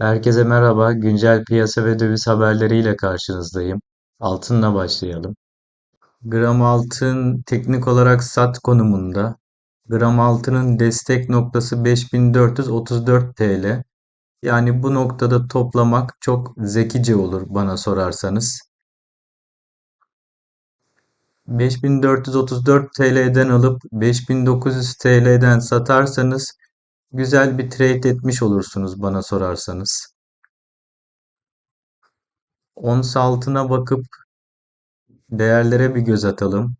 Herkese merhaba. Güncel piyasa ve döviz haberleriyle karşınızdayım. Altınla başlayalım. Gram altın teknik olarak sat konumunda. Gram altının destek noktası 5434 TL. Yani bu noktada toplamak çok zekice olur bana sorarsanız. 5434 TL'den alıp 5900 TL'den satarsanız güzel bir trade etmiş olursunuz bana sorarsanız. Ons altına bakıp değerlere bir göz atalım.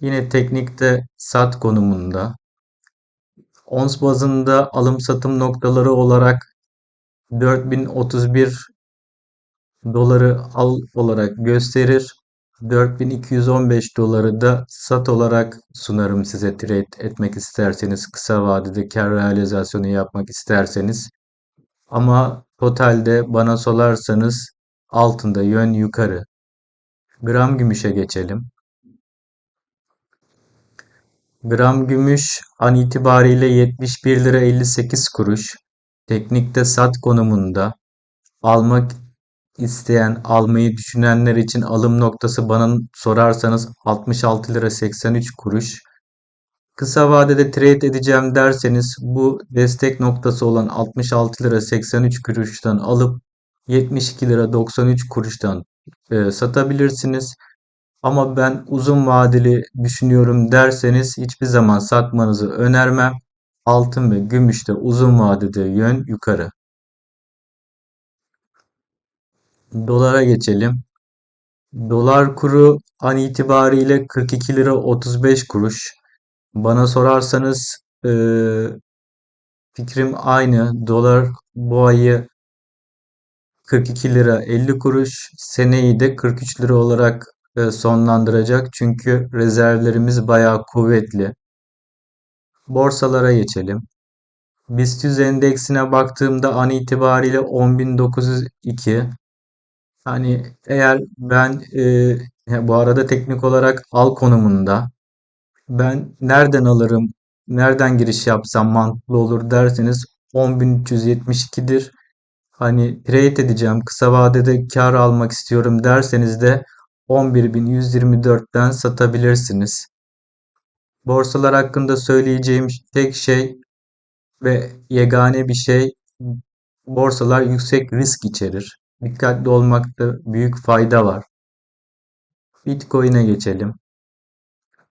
Yine teknikte sat konumunda. Ons bazında alım satım noktaları olarak 4031 doları al olarak gösterir. 4215 doları da sat olarak sunarım size trade etmek isterseniz kısa vadede kar realizasyonu yapmak isterseniz. Ama totalde bana sorarsanız altında yön yukarı. Gram gümüşe geçelim. Gram gümüş an itibariyle 71 lira 58 kuruş. Teknikte sat konumunda. Almak isteyen, almayı düşünenler için alım noktası bana sorarsanız 66 lira 83 kuruş. Kısa vadede trade edeceğim derseniz bu destek noktası olan 66 lira 83 kuruştan alıp 72 lira 93 kuruştan e, satabilirsiniz. Ama ben uzun vadeli düşünüyorum derseniz hiçbir zaman satmanızı önermem. Altın ve gümüşte uzun vadede yön yukarı. Dolara geçelim. Dolar kuru an itibariyle 42 lira 35 kuruş. Bana sorarsanız e, fikrim aynı. Dolar bu ayı 42 lira 50 kuruş, seneyi de 43 lira olarak e, sonlandıracak. Çünkü rezervlerimiz bayağı kuvvetli. Borsalara geçelim. BIST 100 endeksine baktığımda an itibariyle 10.902. Hani eğer ben e, bu arada teknik olarak al konumunda ben nereden alırım, nereden giriş yapsam mantıklı olur derseniz 10.372'dir. Hani trade edeceğim, kısa vadede kar almak istiyorum derseniz de 11.124'ten satabilirsiniz. Borsalar hakkında söyleyeceğim tek şey ve yegane bir şey borsalar yüksek risk içerir. Dikkatli olmakta büyük fayda var. Bitcoin'e geçelim.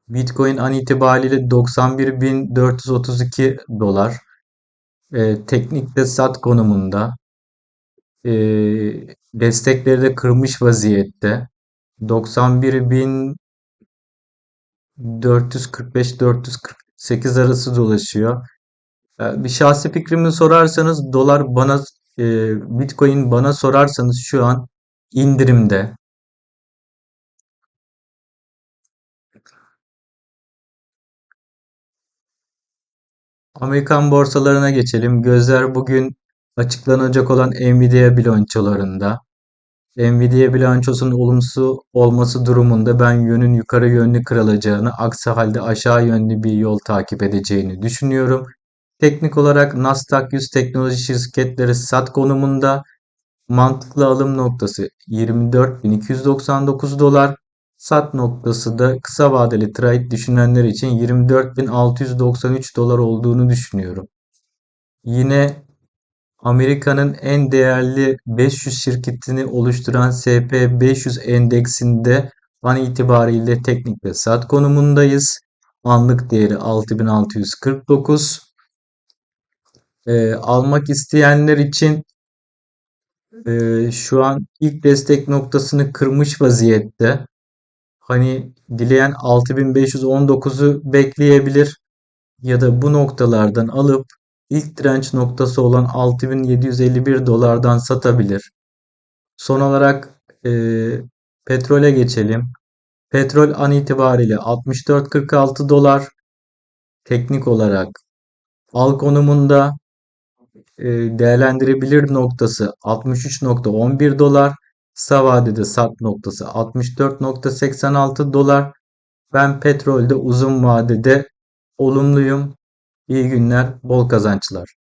Bitcoin an itibariyle 91.432 dolar. E, teknikte sat konumunda. E, destekleri de kırmış vaziyette. 91.445-448 arası dolaşıyor. E, bir şahsi fikrimi sorarsanız dolar bana e, Bitcoin bana sorarsanız şu an indirimde. Amerikan borsalarına geçelim. Gözler bugün açıklanacak olan Nvidia bilançolarında. Nvidia bilançosunun olumsuz olması durumunda ben yönün yukarı yönlü kırılacağını, aksi halde aşağı yönlü bir yol takip edeceğini düşünüyorum. Teknik olarak Nasdaq 100 teknoloji şirketleri sat konumunda mantıklı alım noktası 24.299 dolar. Sat noktası da kısa vadeli trade düşünenler için 24.693 dolar olduğunu düşünüyorum. Yine Amerika'nın en değerli 500 şirketini oluşturan SP500 endeksinde an itibariyle teknik ve sat konumundayız. Anlık değeri 6649. Ee, almak isteyenler için e, şu an ilk destek noktasını kırmış vaziyette. Hani dileyen 6519'u bekleyebilir ya da bu noktalardan alıp ilk direnç noktası olan 6751 dolardan satabilir. Son olarak e, petrole geçelim. Petrol an itibariyle 64.46 dolar. Teknik olarak al konumunda e, değerlendirebilir noktası 63.11 dolar. Kısa vadede sat noktası 64.86 dolar. Ben petrolde uzun vadede olumluyum. İyi günler, bol kazançlar.